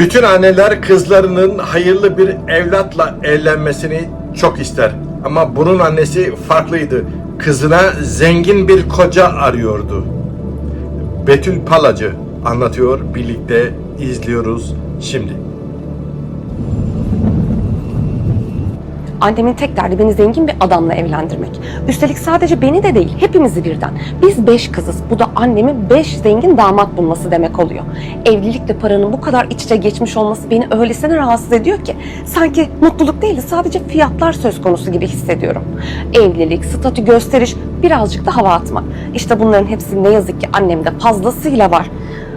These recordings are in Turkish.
Bütün anneler kızlarının hayırlı bir evlatla evlenmesini çok ister. Ama bunun annesi farklıydı. Kızına zengin bir koca arıyordu. Betül Palacı anlatıyor. Birlikte izliyoruz şimdi. Annemin tek derdi beni zengin bir adamla evlendirmek. Üstelik sadece beni de değil, hepimizi birden. Biz beş kızız. Bu da annemin beş zengin damat bulması demek oluyor. Evlilikle paranın bu kadar iç içe geçmiş olması beni öylesine rahatsız ediyor ki sanki mutluluk değil de sadece fiyatlar söz konusu gibi hissediyorum. Evlilik, statü gösteriş, birazcık da hava atmak. İşte bunların hepsi ne yazık ki annemde fazlasıyla var.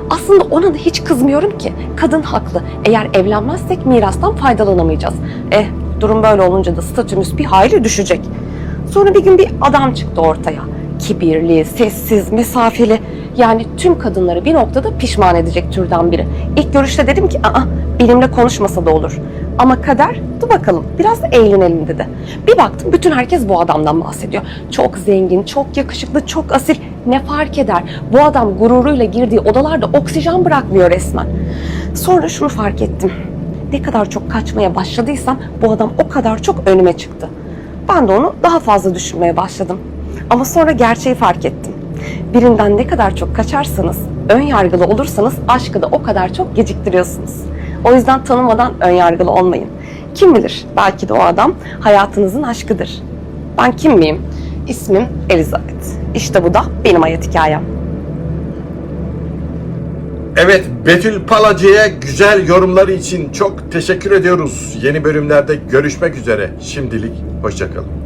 Aslında ona da hiç kızmıyorum ki. Kadın haklı. Eğer evlenmezsek mirastan faydalanamayacağız. Eh durum böyle olunca da statümüz bir hayli düşecek. Sonra bir gün bir adam çıktı ortaya. Kibirli, sessiz, mesafeli. Yani tüm kadınları bir noktada pişman edecek türden biri. İlk görüşte dedim ki aa benimle konuşmasa da olur. Ama kader dur bakalım biraz da eğlenelim dedi. Bir baktım bütün herkes bu adamdan bahsediyor. Çok zengin, çok yakışıklı, çok asil. Ne fark eder? Bu adam gururuyla girdiği odalarda oksijen bırakmıyor resmen. Sonra şunu fark ettim. Ne kadar çok kaçmaya başladıysam bu adam o kadar çok önüme çıktı. Ben de onu daha fazla düşünmeye başladım. Ama sonra gerçeği fark ettim. Birinden ne kadar çok kaçarsanız, ön yargılı olursanız aşkı da o kadar çok geciktiriyorsunuz. O yüzden tanımadan ön yargılı olmayın. Kim bilir belki de o adam hayatınızın aşkıdır. Ben kim miyim? İsmim Elizabeth. İşte bu da benim hayat hikayem. Evet Betül Palacı'ya güzel yorumları için çok teşekkür ediyoruz. Yeni bölümlerde görüşmek üzere. Şimdilik hoşçakalın.